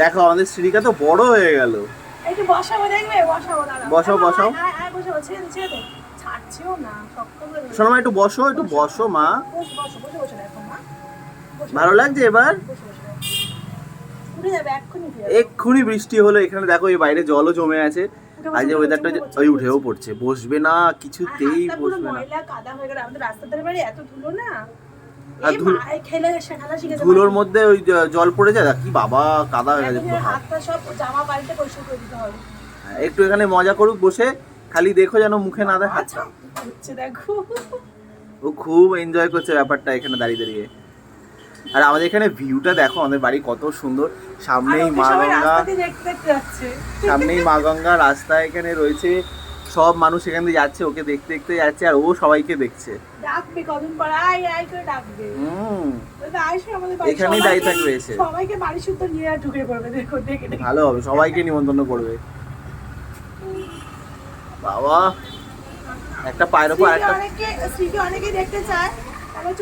দেখো আমাদের সিঁড়িটা তো বড় হয়ে গেল একটু বসাবো দেখবে বসাবো দাঁড়াও বসাও, বসাও। আয়, আয়, ছেড়ে ছেড়ে দে। ছাড়ছেও না শক্ত করে শোনো মা একটু বসো একটু বসো মা বস, বসো, বসে বসে দেখো মা। ভালো লাগছে এবার এক্ষুনি বৃষ্টি হলো এখানে দেখো এই বাইরে জলও জমে আছে আজ ওয়েদারটা ওই উঠেও পড়ছে বসবে না কিছুতেই বসবে না কাদা হয়ে গেল। আমাদের রাস্তার ধারে বাড়ি এত ধুলো না। ধুলোর। মধ্যে ওই জল পড়ে যায় কি বাবা কাদা হয়ে গেছে হাত। হ্যাঁ, একটু এখানে মজা করুক বসে খালি দেখো যেন মুখে না দেয় হাত আচ্ছা, হচ্ছে দেখো। ও খুব এনজয় করছে ব্যাপারটা এখানে দাঁড়িয়ে দাঁড়িয়ে আর আমাদের এখানে ভিউটা দেখো আমাদের বাড়ি কত সুন্দর সামনেই মা গঙ্গা। সামনেই মা গঙ্গা রাস্তা এখানে রয়েছে সব মানুষ এখান দিয়ে যাচ্ছে ওকে দেখতে দেখতে যাচ্ছে আর ও সবাইকে দেখছে। ডাকবে কদিন পর আয় আয় করে ডাকবে। হুম। এখানেই দাঁড়িয়ে থাকবে এসে। সবাইকে বাড়ি শুদ্ধ নিয়ে আর ঢুকে পড়বে দেখো দেখে দেখে। ভালো হবে সবাইকে নিমন্ত্রণ করবে। বাবা একটা পায়ের স্ত্রীকে একটা অনেকে অনেকেই দেখতে চায়।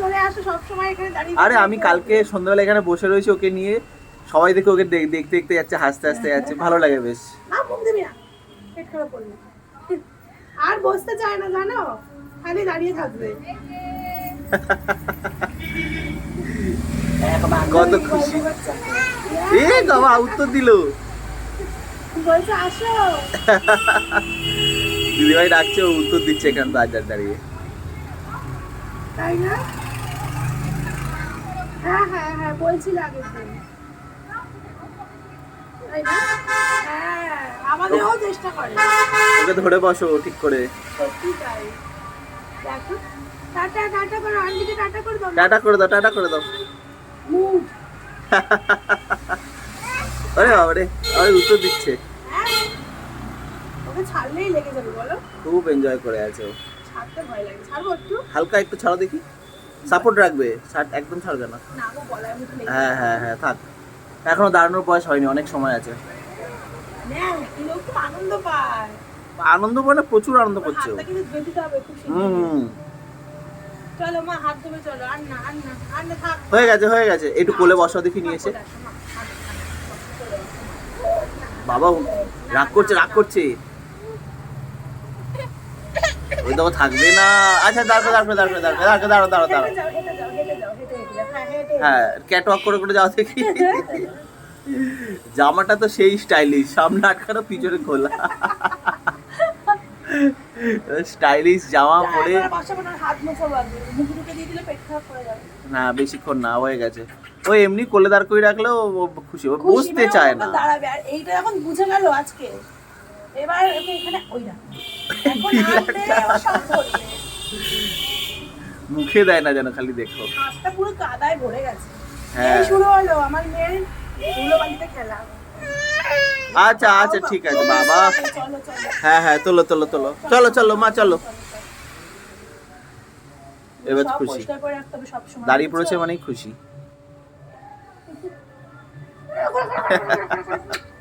চলে আসো সবসময় এখানে দাঁড়িয়ে আরে আমি কালকে সন্ধ্যাবেলা এখানে বসে রয়েছি ওকে নিয়ে। সবাই দেখে ওকে দেখতে দেখতে যাচ্ছে হাসতে হাসতে যাচ্ছে। ভালো লাগে বেশ। না মুখ দিবি না। পেট খারাপ করবে। আর বসতে চায় না জানো? খালি দাঁড়িয়ে থাকবে। কত খুশি। এ বাবা উত্তর দিল। বলছে আসো। দিদিভাই ডাকছে ও উত্তর দিচ্ছে এখান দাঁড়িয়ে দাঁড়িয়ে তাই না? হ্যাঁ হ্যাঁ হ্যাঁ বলছিল আগে তাই না? আমাদেরও চেষ্টা করে। ওকে ধরে বসো ঠিক করে। সত্যি তাই দেখো টাটা টাটা করো আন্টিকে টাটা করে দাও। টাটা করে দাও টাটা করে দাও। আরে বাবা রে আরে উত্তর দিচ্ছে। হ্যাঁ। ওকে ছাড়লেই লেগে যাবে বলো। খুব এনজয় করে আছে। ও। ছাড়তে ভয় লাগে। ছাড়বো একটু? হালকা একটু ছাড়ো দেখি। সাপোর্ট রাখবে। ছাড় একদম ছাড়বে না। হ্যাঁ হ্যাঁ হ্যাঁ থাক। এখনও দাঁড়ানোর বয়স হয়নি অনেক সময় আছে। আনন্দ পায়। আনন্দ মানে প্রচুর আনন্দ করছে হুম চলো মা হাত ধুবে চলো। আর না আর না আর না থাক। হয়ে গেছে হয়ে গেছে। একটু কোলে বসা দেখি নিয়ে এসে। বাবা রাগ করছে রাগ করছে। ওই দেখো থাকবে না। আচ্ছা দাঁড়াবে দাঁড়াবে দাঁড়াবে দাঁড়াবে দাঁড়াবে হেঁটে হেঁটে যাও হ্যাঁ হ্যাঁ ক্যাট ওয়াক করে করে যাও দেখি। জামাটা তো সেই স্টাইলিশ সামনে আটকানো পিছনে খোলা। স্টাইলিশ জামা পরে না বেশিক্ষণ না হয়ে গেছে। ও এমনি কোলে দাঁড় করে রাখলেও ও খুশি খুশি বসতে মানে চায় না। এইটা এখন বুঝে গেল আজকে। এবার এখানে ওই না এখন হাঁটবে ও সব করবে। মুখে দেয় না যেন খালি দেখো। হাতটা পুরো কাদায় ভরে গেছে। হ্যাঁ। শুরু হলো আমার মেয়ের খেলা। আচ্ছা আচ্ছা ঠিক আছে বাবা। হ্যাঁ হ্যাঁ তোলো তোলো তোলো। চলো চলো মা চলো। এবার খুশি। দাঁড়িয়ে পড়েছে মানেই খুশি।